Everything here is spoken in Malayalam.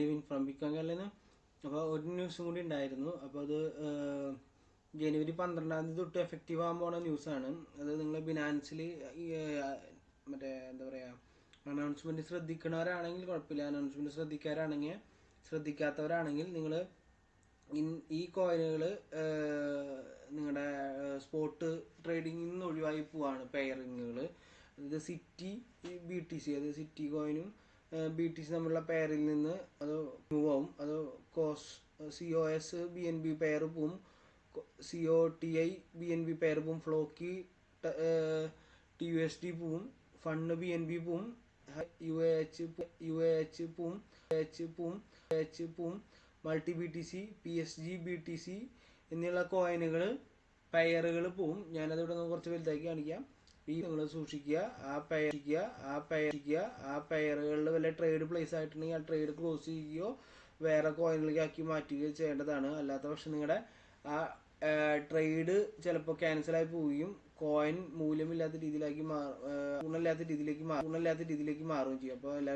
ലിവ് ഇൻ ഫ്രം ബിക്കോങ് അല്ലെന്ന് അപ്പോൾ ഒരു ന്യൂസും കൂടി ഉണ്ടായിരുന്നു. അപ്പോൾ അത് ജനുവരി പന്ത്രണ്ടാം തീയതി തൊട്ട് എഫക്റ്റീവ് ആകാൻ പോണ ന്യൂസാണ്. അത് നിങ്ങൾ ബിനാൻസിൽ മറ്റേ എന്താ പറയുക അനൗൺസ്മെന്റ് ശ്രദ്ധിക്കണവരാണെങ്കിൽ കുഴപ്പമില്ല. അനൗൺസ്മെന്റ് ശ്രദ്ധിക്കാരാണെങ്കിൽ ശ്രദ്ധിക്കാത്തവരാണെങ്കിൽ നിങ്ങൾ ഈ കോയിനുകൾ നിങ്ങളുടെ സ്പോട്ട് ട്രേഡിംഗിൽ നിന്ന് ഒഴിവായി പോവാണ്. പെയറിങ്ങുകൾ ഇത് സിറ്റി ബി ടി സി അതായത് സിറ്റി കോയിനും ബി ടി സി തമ്മിലുള്ള പെയറിൽ നിന്ന് അത് മൂവ് ആവും. അത് COS C O S B N B pair പോവും. C O T I B N B pair പോവും. Floki T U S D പോവും. ഫണ്ട് ബി എൻ ബി പോവും. U A H U A H പോവും. എച്ച് പോവും എച്ച് പോവും. Multi B T C P S G B T C എന്നുള്ള കോയിനുകൾ പെയറുകൾ പോവും. ഞാനത് ഇവിടെ നിന്ന് കുറച്ച് വലുതാക്കി കാണിക്കാം. ഈ നിങ്ങൾ സൂക്ഷിക്കുക ആ പെയറിക്കുക ആ പെയറിക്കുക ആ പെയറുകളിൽ വല്ല ട്രേഡ് പ്ലേസ് ആയിട്ടുണ്ടെങ്കിൽ ആ ട്രേഡ് ക്ലോസ് ചെയ്യുകയോ വേറെ കോയിനിലേക്ക് ആക്കി മാറ്റുകയോ ചെയ്യേണ്ടതാണ്. അല്ലാത്ത പക്ഷം നിങ്ങളുടെ ആ ട്രേഡ് ചിലപ്പോൾ ക്യാൻസലായി പോവുകയും കോയിൻ മൂല്യമില്ലാത്ത രീതിയിലാക്കി മാറും ഗുണമില്ലാത്ത രീതിയിലേക്ക് മാറും ഗുണമില്ലാത്ത രീതിയിലേക്ക് മാറുകയും ചെയ്യും. അപ്പോൾ എല്ലാവരും